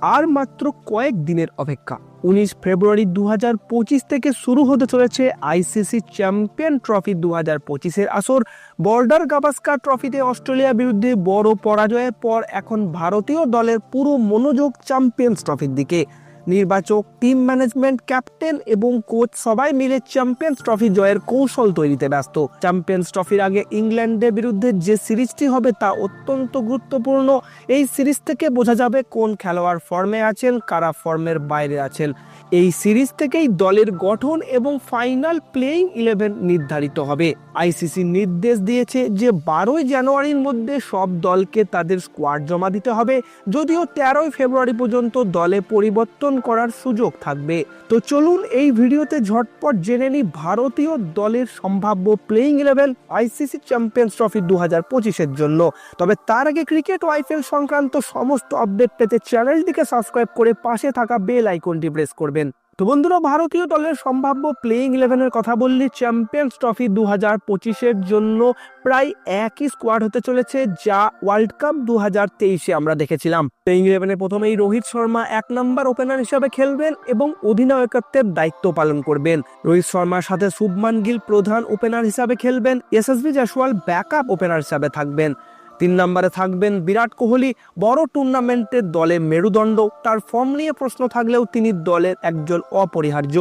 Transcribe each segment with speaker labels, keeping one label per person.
Speaker 1: আর মাত্র কয়েক দিনের অপেক্ষা। উনিশ ফেব্রুয়ারি দু হাজার পঁচিশ থেকে শুরু হতে চলেছে আইসিসি চ্যাম্পিয়ন ট্রফি দু হাজার পঁচিশের আসর। বর্ডার গাভাস্কার ট্রফিতে অস্ট্রেলিয়ার বিরুদ্ধে বড় পরাজয়ের পর এখন ভারতীয় দলের পুরো মনোযোগ চ্যাম্পিয়ন্স ট্রফির দিকে। নির্বাচক টিম ম্যানেজমেন্ট ক্যাপ্টেন এবং কোচ সবাই মিলে চ্যাম্পিয়ন্স ট্রফি জয়ের কৌশল তৈরিতে ব্যস্ত। চ্যাম্পিয়ন্স ট্রফির আগে ইংল্যান্ডের বিরুদ্ধে যে সিরিজটি হবে তা অত্যন্ত গুরুত্বপূর্ণ। এই সিরিজ থেকে বোঝা যাবে কোন খেলোয়াড় ফর্মে আছেন, কারা ফর্মের বাইরে আছেন। এই সিরিজ থেকেই দলের গঠন এবং ফাইনাল প্লেইং ইলেভেন নির্ধারিত হবে। আইসিসি নির্দেশ দিয়েছে যে বারোই জানুয়ারির মধ্যে সব দলকে তাদের স্কোয়াড জমা দিতে হবে। যদিও তেরোই ফেব্রুয়ারি পর্যন্ত দলে পরিবর্তন করার সুযোগ থাকবে। তো চলুন এই ভিডিওতে ঝটপট জেনে নিই ভারতীয় দলের সম্ভাব্য playing eleven ICC champions trophy দু হাজার পঁচিশের জন্য। তবে তার আগে ক্রিকেট ওয়াইফেল সংক্রান্ত সমস্ত আপডেট পেতে চ্যানেলটিকে সাবস্ক্রাইব করে পাশে থাকা বেল আইকনটি প্রেস করবেন। তো বন্ধুরা, ভারতীয় দলের সম্ভাব্য প্লেইং ইলেভেনের কথা বললে চ্যাম্পিয়ন্স ট্রফি দু হাজার পঁচিশের জন্য প্রায় একই স্কোয়াড হতে চলেছে যা ওয়ার্ল্ড কাপ দু হাজার তেইশে আমরা দেখেছিলাম। প্লেইং ইলেভেনে প্রথমেই রোহিত শর্মা এক নম্বর ওপেনার হিসাবে খেলবেন এবং অধিনায়কত্বের দায়িত্ব পালন করবেন। রোহিত শর্মার সাথে শুভমান গিল প্রধান ওপেনার হিসাবে খেলবেন, এস এসএসবি জাসওয়াল ব্যাকআপ ওপেনার হিসাবে থাকবেন। তিন নম্বরে থাকবেন বিরাট কোহলি। বড় টুর্নামেন্টের দলে মেরুদণ্ড। তার ফর্ম নিয়ে প্রশ্ন থাকলেও তিনি দলের একজন অপরিহার্য।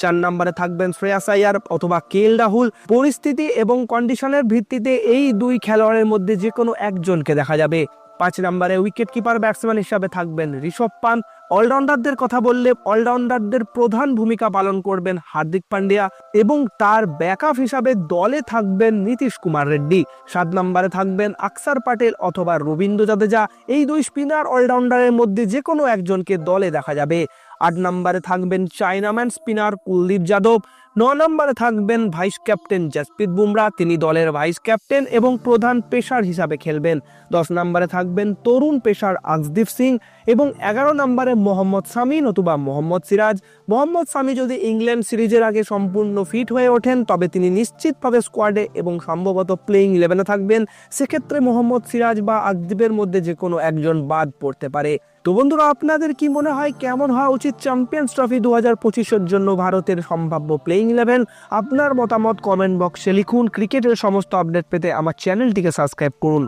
Speaker 1: চার নম্বরে থাকবেন শ্রেয়াস আয়ার অথবা কেএল রাহুল। পরিস্থিতি এবং কন্ডিশনের ভিত্তিতে এই দুই খেলোয়াড়ের মধ্যে যে কোনো একজনকে দেখা যাবে। পাঁচ নম্বরে উইকেট কিপার ব্যাটসম্যান হিসাবে থাকবেন ঋষভ পান্ত অলরাউন্ডারদের কথা বললে অলরাউন্ডারদের প্রধান ভূমিকা পালন করবেন হার্দিক পান্ডিয়া এবং তার ব্যাকআপ হিসাবে দলে থাকবেন নীতিশ কুমার রেড্ডি। সাত নম্বরে থাকবেন আকসার পাটেল অথবা রবীন্দ্র জাদেজা। এই দুই স্পিনার অলরাউন্ডারের মধ্যে যে কোনো একজনকে দলে দেখা যাবে। আট নম্বরে থাকবেন চাইনাম্যান স্পিনার কুলদীপ যাদব, ন নম্বরে থাকবেন ভাইস ক্যাপ্টেন জসপ্রীত বুমরা, তিনি দলের ভাইস ক্যাপ্টেন এবং প্রধান পেশার হিসাবে খেলবেন। দশ নম্বরে থাকবেন তরুণ পেশার আকসদীপ সিং এবং এগারো নম্বরে মোহাম্মদ সামি নতুবা মোহাম্মদ সিরাজ। মোহাম্মদ সামি যদি ইংল্যান্ড সিরিজের আগে সম্পূর্ণ ফিট হয়ে ওঠেন, তবে তিনি নিশ্চিতভাবে স্কোয়াডে এবং সম্ভবত প্লেইং ইলেভেনে থাকবেন। সেক্ষেত্রে মোহাম্মদ সিরাজ বা আকদীপের মধ্যে যে কোনো একজন বাদ পড়তে পারে। তো বন্ধুরা, আপনাদের কি মনে হয় কেমন হওয়া উচিত চ্যাম্পিয়ন্স ট্রফি দু হাজার পঁচিশের জন্য ভারতের সম্ভাব্য প্লেইং ইলেভেন আপনার মতামত কমেন্ট বক্সে লিখুন। ক্রিকেটের সমস্ত আপডেট পেতে আমার চ্যানেলটিকে সাবস্ক্রাইব করুন।